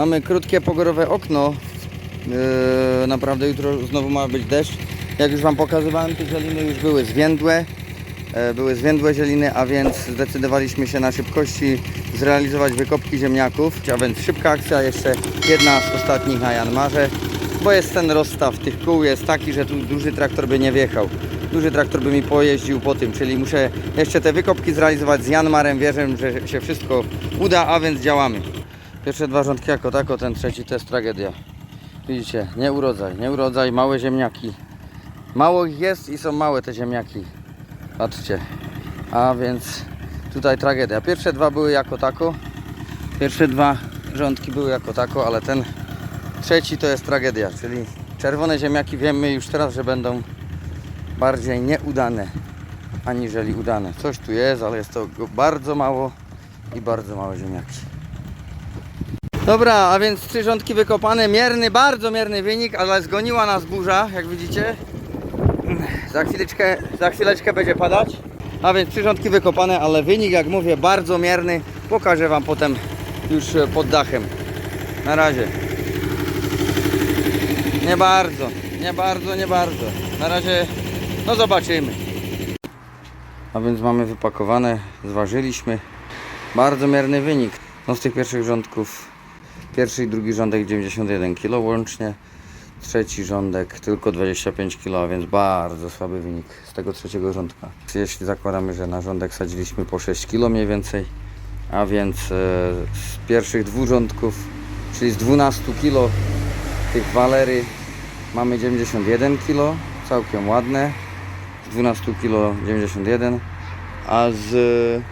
Mamy krótkie pogorowe okno. Yy, naprawdę jutro znowu ma być deszcz. Jak już Wam pokazywałem, te zieliny już były zwiędłe. E, Były zwiędłe zieliny, a więc zdecydowaliśmy się na szybkości zrealizować wykopki ziemniaków. A więc szybka akcja, jeszcze jedna z ostatnich na Janmarze, bo jest ten rozstaw tych kół jest taki, że tu duży traktor by nie wjechał. Duży traktor by mi pojeździł po tym, czyli muszę jeszcze te wykopki zrealizować z Janmarem. Wierzę, że się wszystko uda, a więc działamy. Pierwsze dwa rządki jako tako, ten trzeci to jest tragedia. Widzicie, nie urodzaj, nie urodzaj, małe ziemniaki. Mało ich jest i są małe te ziemniaki. Patrzcie. A więc tutaj tragedia. Pierwsze dwa były jako tako. Pierwsze dwa rządki były jako tako, ale ten trzeci to jest tragedia. Czyli czerwone ziemniaki wiemy już teraz, że będą bardziej nieudane aniżeli udane. Coś tu jest, ale jest to bardzo mało i bardzo małe ziemniaki. Dobra, a więc trzy rządki wykopane, mierny, bardzo mierny wynik, ale zgoniła nas burza, jak widzicie. Za chwileczkę, za chwileczkę będzie padać. A więc trzy rządki wykopane, ale wynik, jak mówię, bardzo mierny. Pokażę Wam potem już e, pod dachem. Na razie. Nie bardzo, nie bardzo, nie bardzo. Na razie, no zobaczymy. A więc mamy wypakowane, zważyliśmy. Bardzo mierny wynik. No z tych pierwszych rządków, pierwszy i drugi rządek 91 kg łącznie. Trzeci rządek tylko 25 kg, a więc bardzo słaby wynik z tego trzeciego rządka. Jeśli zakładamy, że na rządek sadziliśmy po 6 kg mniej więcej, a więc e, z pierwszych dwóch rządków, czyli z 12 kg tych walery mamy 91 kg, całkiem ładne. Z 12 kg 91, a z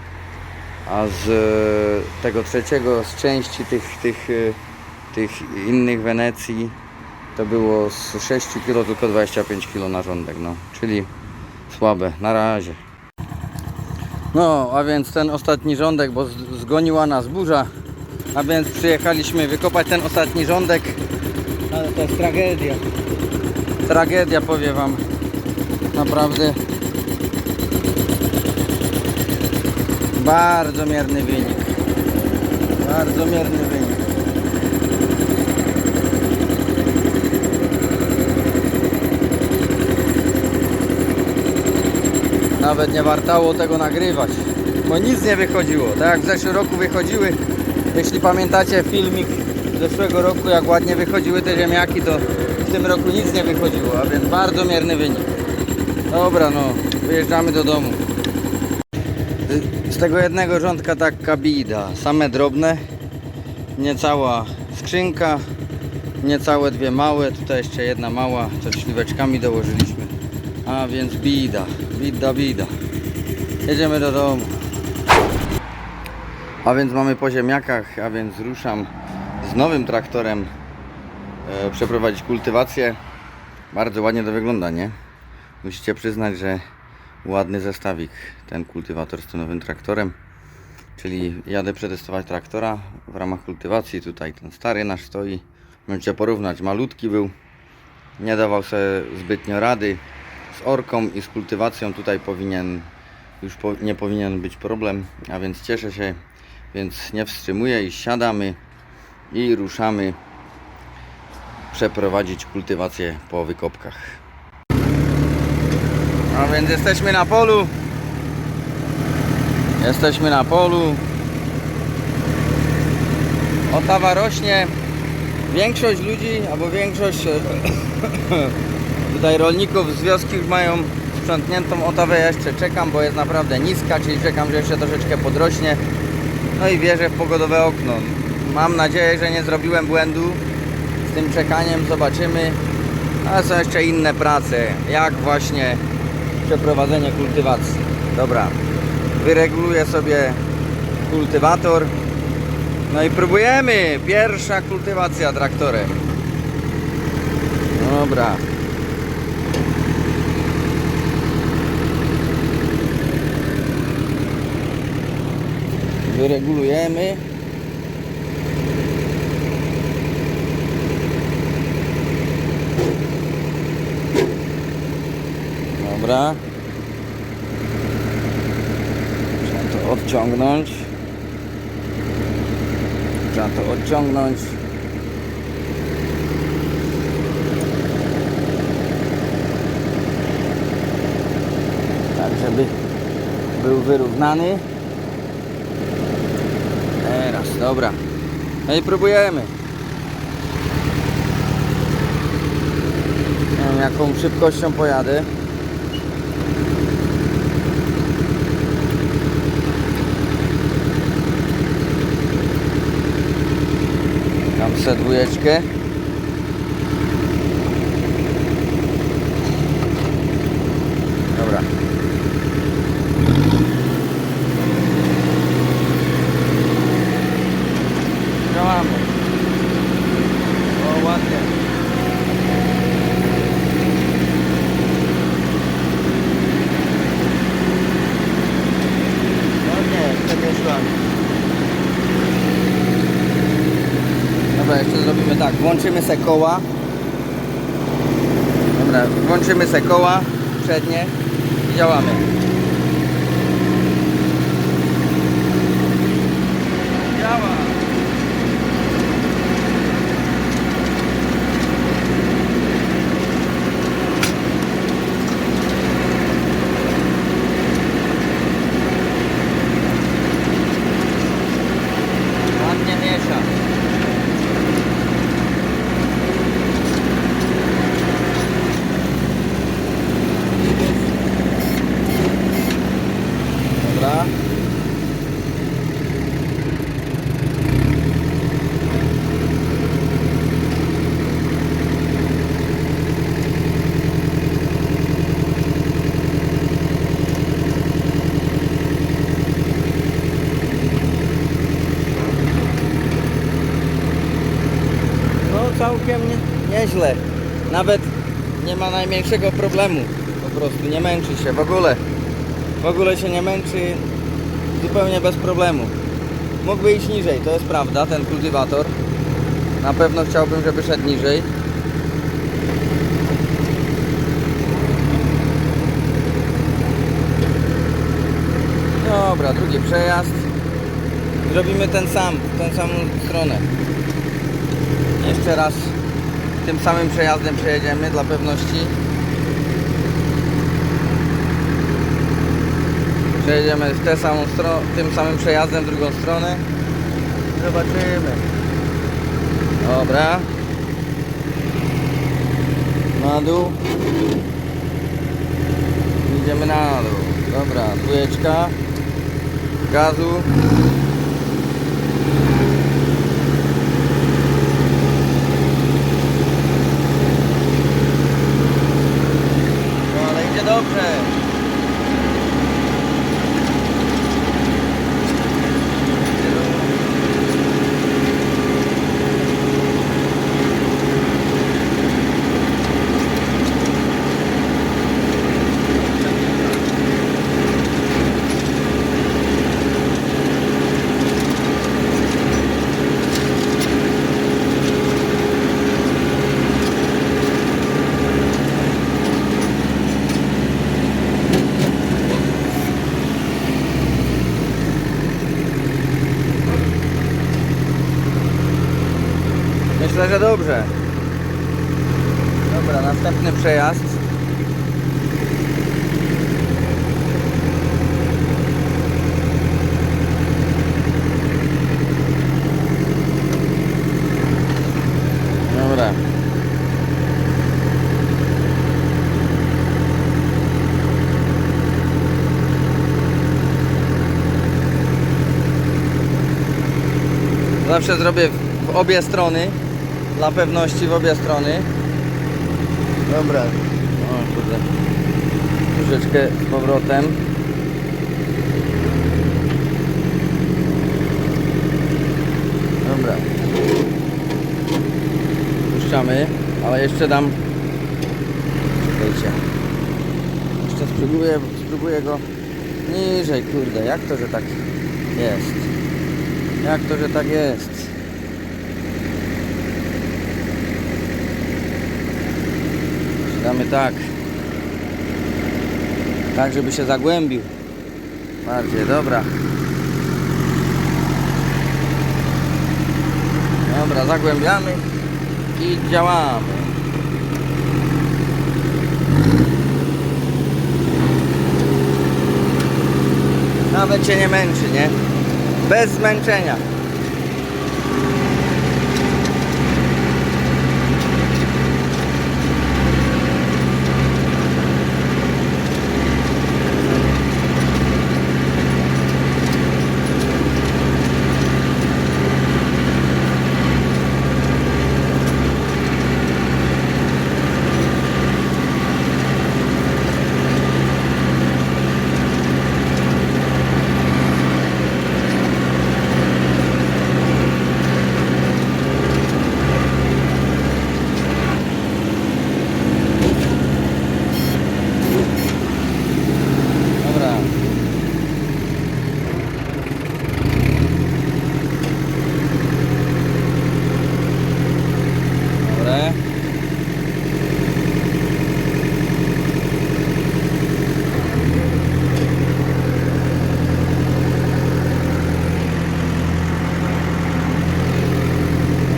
a z e, tego trzeciego, z części tych, tych, e, tych innych Wenecji to było z 6 kg tylko 25 kg na rządek, no, czyli słabe, na razie. No, a więc ten ostatni rządek, bo zgoniła nas burza, a więc przyjechaliśmy wykopać ten ostatni rządek, ale to jest tragedia. Tragedia, powiem Wam, naprawdę. Bardzo mierny wynik. Bardzo mierny wynik. Nawet nie wartało tego nagrywać, bo nic nie wychodziło. Tak jak w zeszłym roku wychodziły, jeśli pamiętacie filmik z zeszłego roku, jak ładnie wychodziły te ziemniaki, to w tym roku nic nie wychodziło, a więc bardzo mierny wynik. Dobra, no, wyjeżdżamy do domu. Z tego jednego rządka taka bida. Same drobne. Niecała skrzynka. Niecałe dwie małe. Tutaj jeszcze jedna mała, co śliweczkami dołożyliśmy. A więc bida. Bida, bida. Jedziemy do domu. A więc mamy po ziemniakach, a więc ruszam z nowym traktorem e, przeprowadzić kultywację. Bardzo ładnie to wygląda, nie? Musicie przyznać, że ładny zestawik ten kultywator z tym nowym traktorem. Czyli jadę przetestować traktora w ramach kultywacji. Tutaj ten stary nasz stoi. Możecie porównać. Malutki był. Nie dawał sobie zbytnio rady. Z orką i z kultywacją tutaj powinien już po, nie powinien być problem. A więc cieszę się. Więc nie wstrzymuję i siadamy i ruszamy przeprowadzić kultywację po wykopkach. A więc jesteśmy na polu. Jesteśmy na polu. Otawa rośnie. Większość ludzi, albo większość e, tutaj rolników z wioski już mają sprzątniętą otawę. Ja jeszcze czekam, bo jest naprawdę niska, czyli czekam, że jeszcze troszeczkę podrośnie. No i wierzę w pogodowe okno. Mam nadzieję, że nie zrobiłem błędu z tym czekaniem. Zobaczymy. Ale są jeszcze inne prace, jak właśnie przeprowadzenie kultywacji. Dobra, wyreguluję sobie kultywator. No i próbujemy. Pierwsza kultywacja traktorem. Dobra. Wyregulujemy. Dobra. Trzeba to odciągnąć. Trzeba to odciągnąć. Tak, żeby był wyrównany. Teraz, dobra. No i próbujemy. Nie wiem, jaką szybkością pojadę. Dwójeczkę. Dobra. Działamy. O, ładnie. Ładnie, przemieszczam. Dobra, jeszcze zrobimy tak. Włączymy se koła. Dobra, włączymy se koła przednie i działamy. Działa. Ładnie miesza. Dobra. No całkiem nie, nieźle. Nawet nie ma najmniejszego problemu. Po prostu nie męczy się w ogóle. W ogóle się nie męczy zupełnie bez problemu. Mógłby iść niżej, to jest prawda, ten kultywator. Na pewno chciałbym, żeby szedł niżej. Dobra, drugi przejazd. Zrobimy ten sam, w tą samą stronę. Jeszcze raz tym samym przejazdem przejedziemy dla pewności. Przejedziemy w tę samą stronę, tym samym przejazdem w drugą stronę. Zobaczymy. Dobra. Na dół. Idziemy na dół. Dobra, dwójeczka. Gazu. No ale idzie dobrze. Myślę, że dobrze. Dobra, następny przejazd. Dobra. Zawsze zrobię w obie strony. Dla pewności w obie strony. Dobra. O kurde. Troszeczkę z powrotem. Dobra. Puszczamy, ale jeszcze dam. Czekajcie. Jeszcze spróbuję, spróbuję go niżej, kurde. Jak to, że tak jest? Jak to, że tak jest? Damy tak. Tak, żeby się zagłębił. Bardziej, dobra. Dobra, zagłębiamy i działamy. Nawet cię nie męczy, nie? Bez zmęczenia. Dobra. Dobra.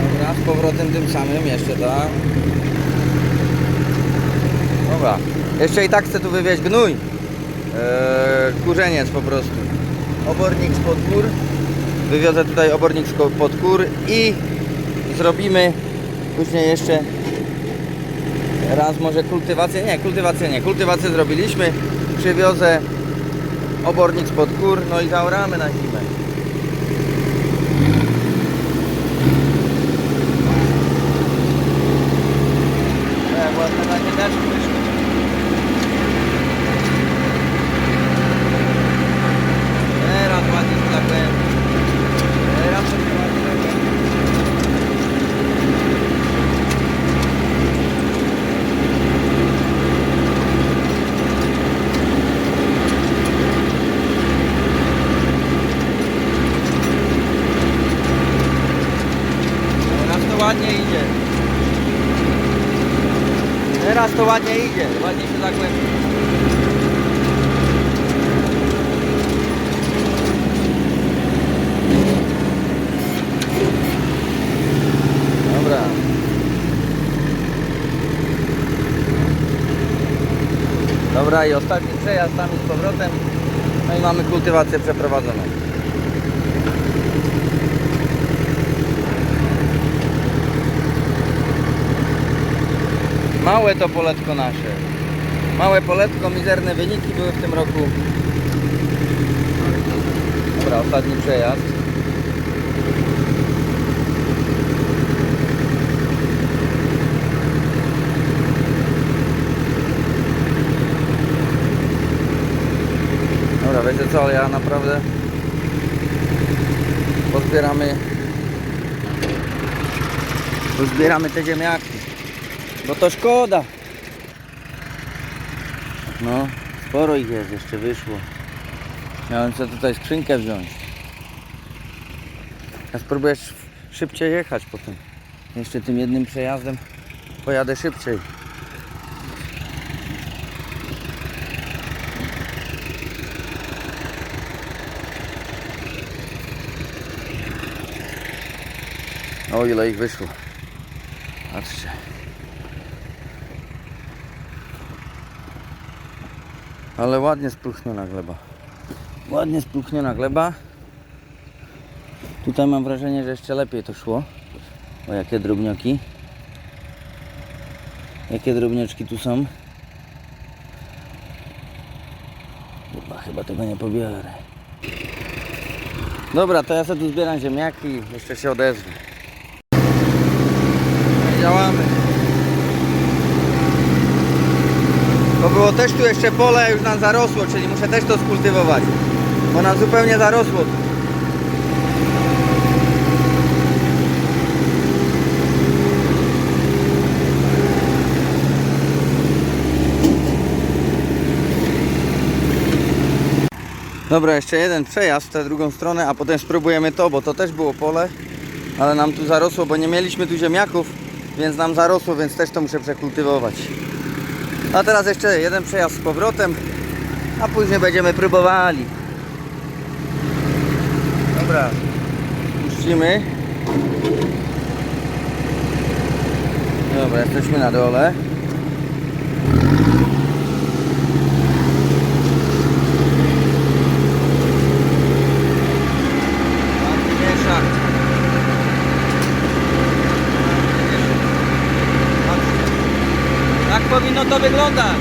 Dobra, z powrotem tym samym jeszcze, tak? Dobra. Jeszcze i tak chcę tu wywieźć gnój. Eee, kurzeniec po prostu. Obornik spod gór. Wywiozę tutaj obornik spod gór i zrobimy później jeszcze raz może kultywację. Nie, kultywację nie. Kultywację zrobiliśmy. Przywiozę obornik spod gór, no i zaoramy na zimę. Jak ładne nagineczki wyszły. Teraz ładnie że tak powiem. Teraz sobie ładnie tak powiem. Teraz to ładnie idzie. Teraz to ładnie idzie. Ładnie się zagłębia. Dobra. Dobra i ostatni przejazd tam z powrotem. No i mamy kultywację przeprowadzoną. Małe to poletko nasze. Małe poletko, mizerne wyniki były w tym roku. Dobra, ostatni przejazd. Dobra, wiecie co, ja naprawdę pozbieramy pozbieramy te ziemniaki, bo to szkoda. No, sporo ich jest, jeszcze wyszło. Miałem sobie tutaj skrzynkę wziąć. Ja spróbuję sz- szybciej jechać potem. Jeszcze tym jednym przejazdem pojadę szybciej. O ile ich wyszło. Patrzcie. Ale ładnie spróchniona gleba. Ładnie spróchniona gleba. Tutaj mam wrażenie, że jeszcze lepiej to szło. O jakie drobnioki. Jakie drobniaczki tu są. Chyba, chyba tego nie pobiorę. Dobra, to ja sobie tu zbieram ziemniaki. Jeszcze się odezwę. Działamy. Bo było też tu jeszcze pole, już nam zarosło, czyli muszę też to skultywować. Bo nam zupełnie zarosło. Dobra, jeszcze jeden przejazd w tę drugą stronę, a potem spróbujemy to, bo to też było pole, ale nam tu zarosło, bo nie mieliśmy tu ziemniaków, więc nam zarosło, więc też to muszę przekultywować. A teraz jeszcze jeden przejazd z powrotem, a później będziemy próbowali. Dobra, puścimy. Dobra, jesteśmy na dole. To wyglądać.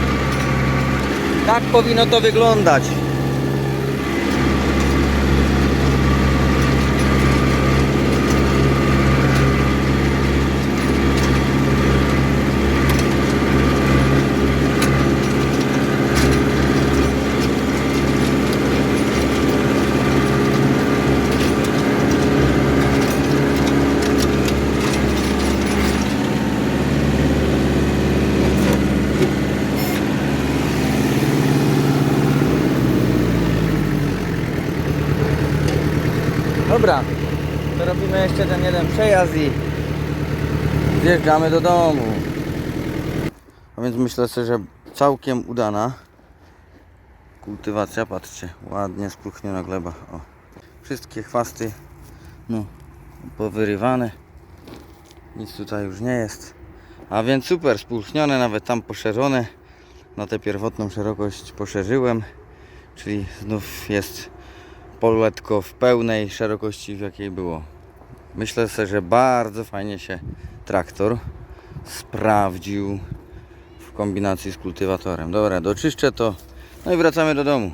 Tak powinno to wyglądać. Dobra, to robimy jeszcze ten jeden przejazd i zjeżdżamy do domu. A więc myślę sobie, że całkiem udana kultywacja. Patrzcie, ładnie spróchniona gleba. O. Wszystkie chwasty no, powyrywane. Nic tutaj już nie jest. A więc super, spulchnione, nawet tam poszerzone. Na tę pierwotną szerokość poszerzyłem. Czyli znów jest poletko w pełnej szerokości, w jakiej było. Myślę sobie, że bardzo fajnie się traktor sprawdził w kombinacji z kultywatorem. Dobra, doczyszczę to, no i wracamy do domu.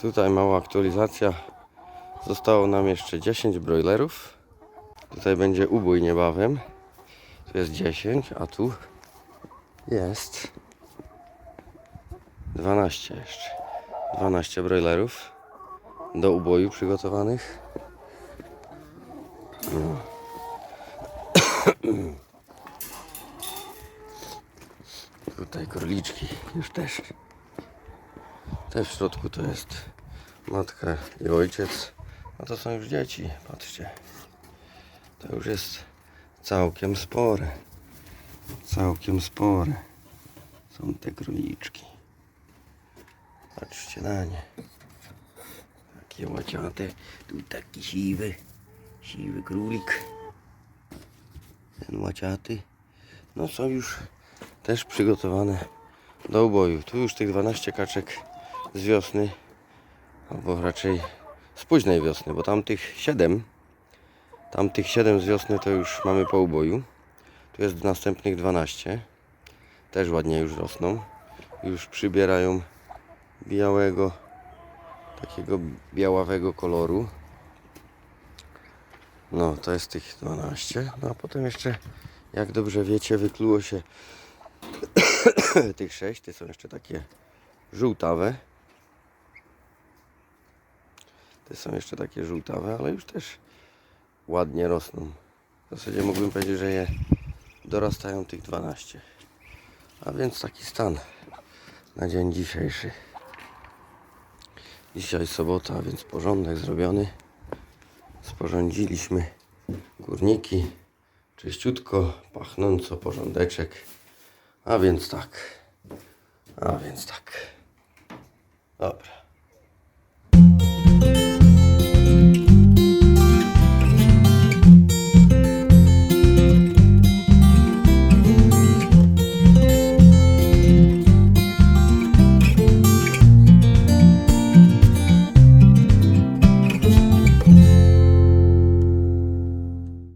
Tutaj mała aktualizacja. Zostało nam jeszcze 10 broilerów. Tutaj będzie ubój niebawem. Tu jest 10, a tu jest 12 jeszcze. 12 broilerów do uboju przygotowanych. No. Tutaj króliczki już też. Te w środku to jest matka i ojciec. A to są już dzieci, patrzcie. To już jest całkiem spore. Całkiem spore. Są te króliczki. Patrzcie na nie. Takie łaciate. Tu taki siwy. Siwy królik. Ten łaciaty. No są już też przygotowane do uboju. Tu już tych 12 kaczek z wiosny. Albo raczej z późnej wiosny, bo tamtych 7, tamtych 7 z wiosny to już mamy po uboju. Tu jest następnych 12. Też ładnie już rosną. Już przybierają białego, takiego białawego koloru. No, to jest tych 12. No a potem jeszcze, jak dobrze wiecie, wykluło się tych 6. Te są jeszcze takie żółtawe. Te są jeszcze takie żółtawe, ale już też ładnie rosną. W zasadzie mógłbym powiedzieć, że je dorastają tych 12. A więc taki stan na dzień dzisiejszy. Dzisiaj sobota, więc porządek zrobiony. Sporządziliśmy górniki. Czyściutko, pachnąco, porządeczek. A więc tak. A więc tak. Dobra.